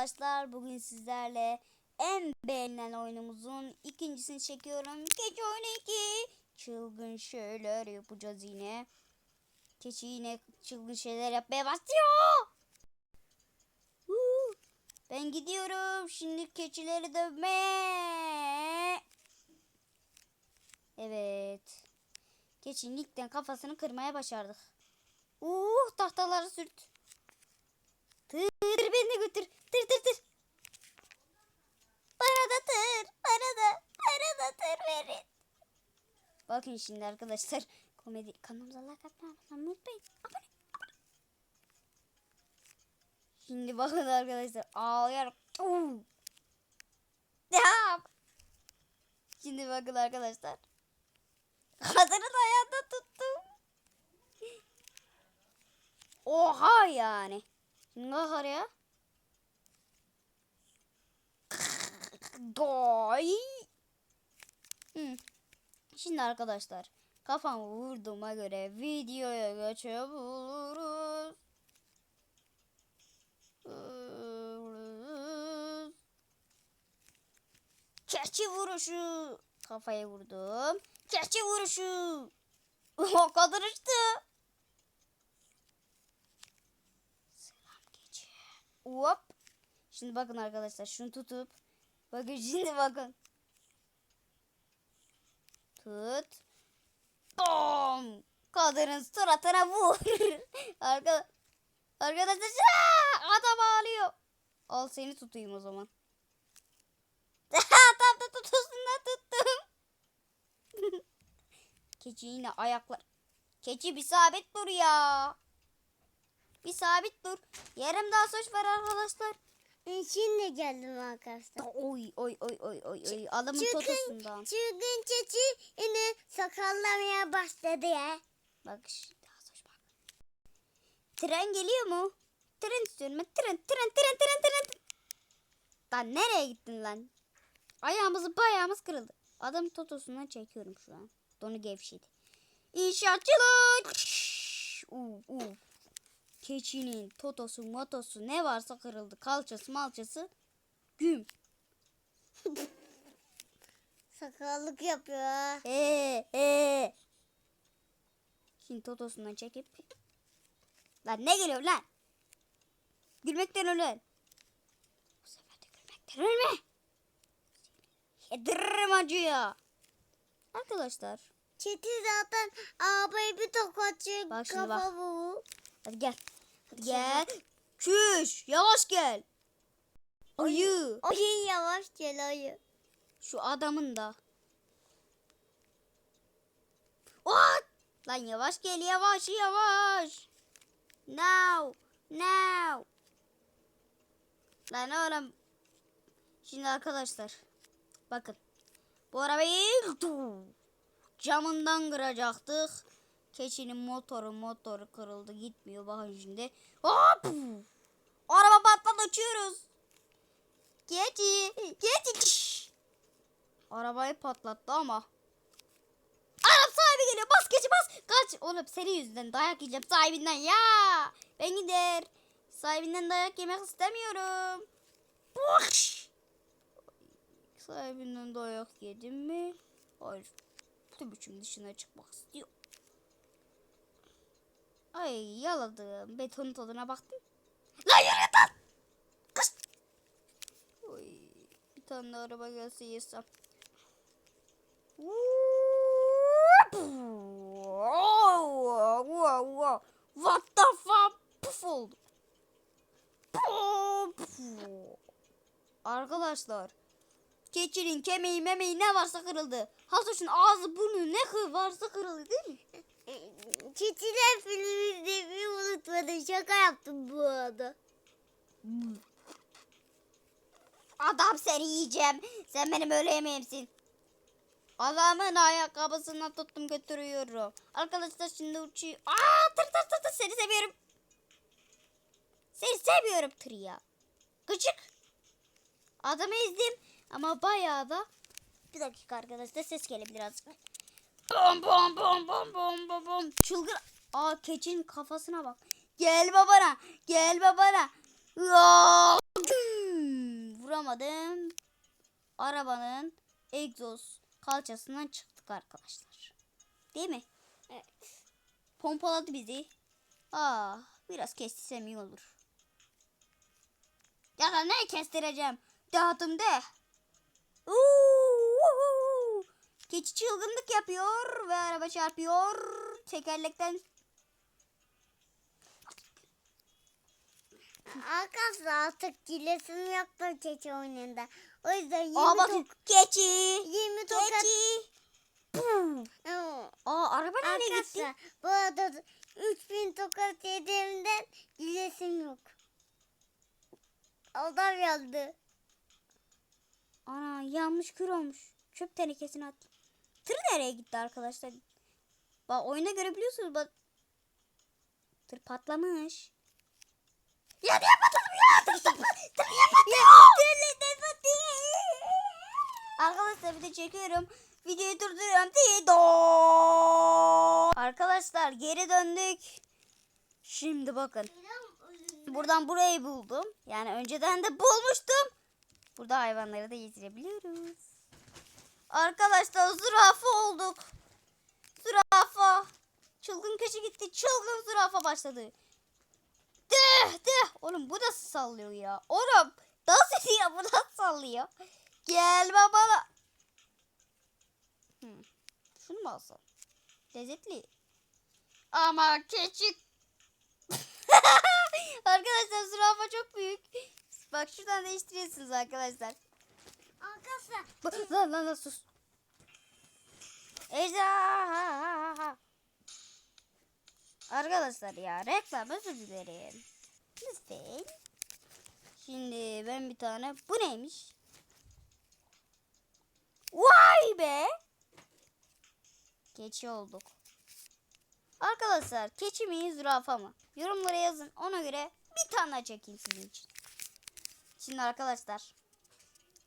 arkadaşlar bugün sizlerle en beğenilen oyunumuzun ikincisini çekiyorum. Keçi oyunu 2. Çılgın şeyler yapacağız yine. Keçi yine çılgın şeyler yapmaya başlıyor. Ben gidiyorum şimdi keçileri dövmeye. Evet. Keçinin ilkten kafasını kırmaya başardık. Uh tahtaları sürt. Tır beni götür. Tır tır tır. Bana da tır. Bana da. Bana da tır verin. Bakın şimdi arkadaşlar. Komedi kanalımıza like atmayı unutmayın. Abone. Şimdi bakın arkadaşlar. Ağlayarak. Uh. Ya. Şimdi bakın arkadaşlar. Kadının ayağında tuttum. Oha yani. Şimdi kalk oraya. Doy. Hı. Şimdi arkadaşlar kafamı vurduğuma göre videoya geçebiliriz. Keçi vuruşu. Kafaya vurdum. Keçi vuruşu. O kadar işte. Selam keçi. Hop. Şimdi bakın arkadaşlar şunu tutup. Bakın şimdi bakın. Tut. Bom. Kadının suratına vur. Arka, arkadaşlar adam ağlıyor. Al seni tutayım o zaman. Tam da tutusundan tuttum. Keçi yine ayaklar. Keçi bir sabit dur ya. Bir sabit dur. Yarım daha soç var arkadaşlar. Şimdi geldim arkadaşlar. Oy oy oy oy oy oy. Adamın Çıkın. totosundan. Çılgın çeçi yine sakallamaya başladı ya. Bak şimdi daha soç bak. Tren geliyor mu? Tren istiyorum ben. Tren tren tren tren tren. Lan nereye gittin lan? Ayağımızı bayağımız kırıldı. Adam totosundan çekiyorum şu an. Donu gevşedi. İnşaatçılık. Uu, uu. Keçinin totosu motosu ne varsa kırıldı. Kalçası malçası güm. Sakallık yapıyor. Ee, ee. Şimdi totosundan çekip. Lan ne geliyor lan? Gülmekten ölen. Bu sefer de gülmekten ölme. Yediririm acıyor. Arkadaşlar. Çeti zaten arabayı bir tokatçı Bak kafa bu. Hadi gel. Hadi gel. Çüş. Yavaş gel. Ayı. Ayı yavaş gel ayı. Şu adamın da. What? Lan yavaş gel yavaş yavaş. Now. Now. Lan oğlum. Şimdi arkadaşlar. Bakın. Bu arabayı camından kıracaktık. Keçinin motoru motoru kırıldı gitmiyor bakın şimdi. Hop! Araba patladı uçuyoruz. Keçi. Keçi. Arabayı patlattı ama. Arap sahibi geliyor. Bas keçi bas. Kaç. Oğlum senin yüzünden dayak yiyeceğim sahibinden ya. Ben gider. Sahibinden dayak yemek istemiyorum. Boş. Sahibinden dayak yedim mi? Hayır. Tabii şimdi dışına çıkmak istiyor. Ay yaladım. Beton tadına baktım. Lan yürü lan. Kış. Oy, bir tane araba gelse yesem. What the fuck? Puf oldu. Arkadaşlar. Keçinin kemiği memeği ne varsa kırıldı. Hasoş'un ağzı burnu ne kır varsa kırıldı değil mi? Çetiler filmi izlemeyi unutmadım. Şaka yaptım bu arada. Adam seni yiyeceğim. Sen benim öyle yemeğimsin. Adamın ayakkabısından tuttum götürüyorum. Arkadaşlar şimdi uçuyor. Aa tır tır tır tır seni seviyorum. Seni seviyorum tır ya. Gıcık. Adamı ezdim ama bayağı da bir dakika arkadaşlar ses gelebilir azıcık. Bom bom bom bom bom bom bom. Çılgın. Aa keçinin kafasına bak. Gel babana. Gel babana. Bulamadım. Arabanın egzoz kalçasından çıktık arkadaşlar. Değil mi? Evet. Pompaladı bizi. Aa, biraz kestirsem iyi olur. Ya da ne kestireceğim? Dağıtım de. Uuu! Keçi çılgınlık yapıyor ve araba çarpıyor. Tekerlekten Arkadaşlar artık gilesim yoktu keçi oyununda. O yüzden 20 Aa tok, bakın keçi. 20 tokat. Keçi. Pum. Aa, araba nereye gitti? Arkadaşlar bu arada 3000 tokat yediğimden gilesim yok. Adam yandı. Ana yanmış kür olmuş. Çöp tenekesine attı. Tır nereye gitti arkadaşlar? Bak oyunda görebiliyorsunuz bak. Tır patlamış. Ya niye patladı ya? Tır, tır, tır niye? Arkadaşlar bir de çekiyorum. Videoyu durduruyorum. Arkadaşlar geri döndük. Şimdi bakın. Buradan burayı buldum. Yani önceden de bulmuştum. Burada hayvanları da yedirebiliyoruz. Arkadaşlar zürafa olduk. Zürafa. Çılgın keçi gitti. Çılgın zürafa başladı. De de. Oğlum bu da sallıyor ya. Oğlum dans ediyor bu da sallıyor. Gel baba. Hmm. Şunu mu alsam? Lezzetli. Ama keçi Arkadaşlar zürafa çok büyük. Bak şuradan değiştiriyorsunuz arkadaşlar. Arkadaşlar Bak, Lan lan lan sus. Ejderha. Arkadaşlar ya reklam özür dilerim. Lütfen. Şimdi ben bir tane bu neymiş? Vay be. Keçi olduk. Arkadaşlar keçi mi zürafa mı? Yorumlara yazın. Ona göre bir tane çekeyim sizin için. Şimdi arkadaşlar.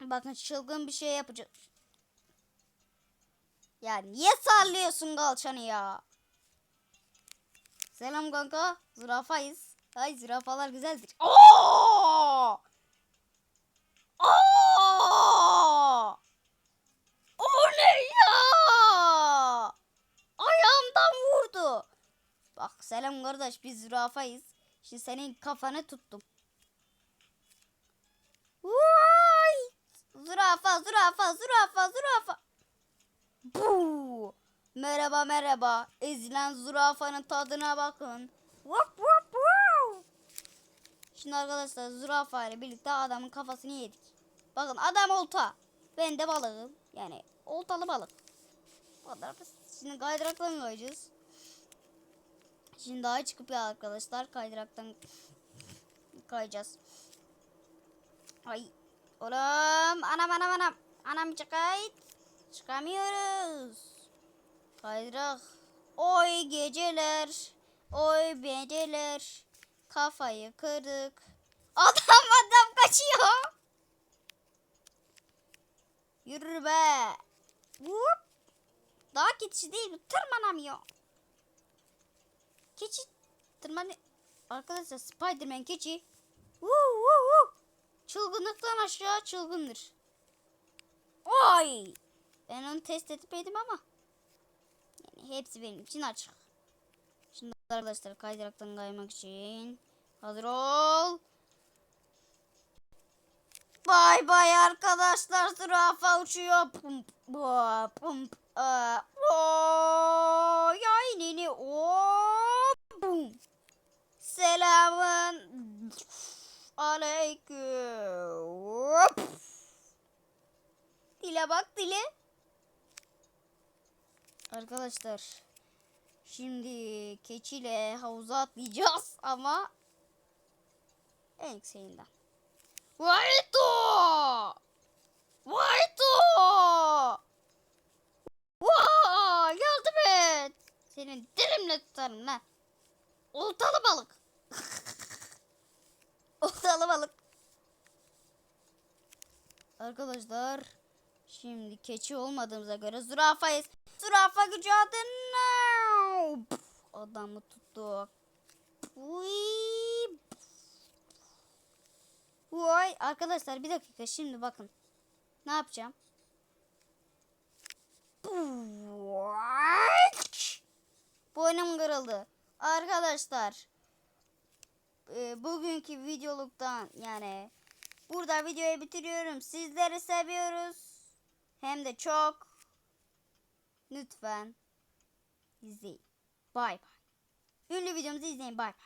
Bakın çılgın bir şey yapacağım. Ya niye sallıyorsun kalçanı ya? Selam kanka. Zürafayız. Ay zürafalar güzeldir. Oo! Oo! O ne ya? Ayağımdan vurdu. Bak selam kardeş biz zürafayız. Şimdi senin kafanı tuttum. Vay! Zürafa, zürafa, zürafa, zürafa. Bu. Merhaba, merhaba. Ezilen zürafanın tadına bakın. Vap vap vap. Şimdi arkadaşlar zürafa ile birlikte adamın kafasını yedik. Bakın adam olta. Ben de balığım. Yani oltalı balık. Şimdi kaydıraktan kayacağız. Şimdi daha çıkıp ya arkadaşlar kaydıraktan kayacağız. Ay. Oğlum anam anam anam. Anam çıkayt. Çıkamıyoruz. Kaydırak. Oy geceler. Oy geceler. Kafayı kırdık. Adam adam kaçıyor. Yürü be. Vup. Daha keçi değil tırmanamıyor. Keçi tırmanı. Arkadaşlar Spiderman keçi. Woo, woo, woo. Çılgınlıktan aşağı çılgındır. Oy! Ben onu test etmedim ama. Yani hepsi benim için açık. Şimdi arkadaşlar kaydıraktan kaymak için hazır ol. Bay bay arkadaşlar zürafa uçuyor. Pum pum pum. Aa, Dile bak dile. Arkadaşlar şimdi keçiyle havuza atlayacağız ama en yükseğinden. Vaito! Vaito! Vaa! Yardım et! Senin dilimle tutarım lan. Oltalı balık. Oltalı balık. Arkadaşlar şimdi keçi olmadığımıza göre zürafayız. Zürafa gücü adına. Adamı tuttuk. Uy. Vay arkadaşlar bir dakika şimdi bakın. Ne yapacağım? Boynum kırıldı. Arkadaşlar e, bugünkü videoluktan yani burada videoyu bitiriyorum. Sizleri seviyoruz. Hem de çok. Lütfen izleyin. Bay bay. Ünlü videomuzu izleyin. Bay bay.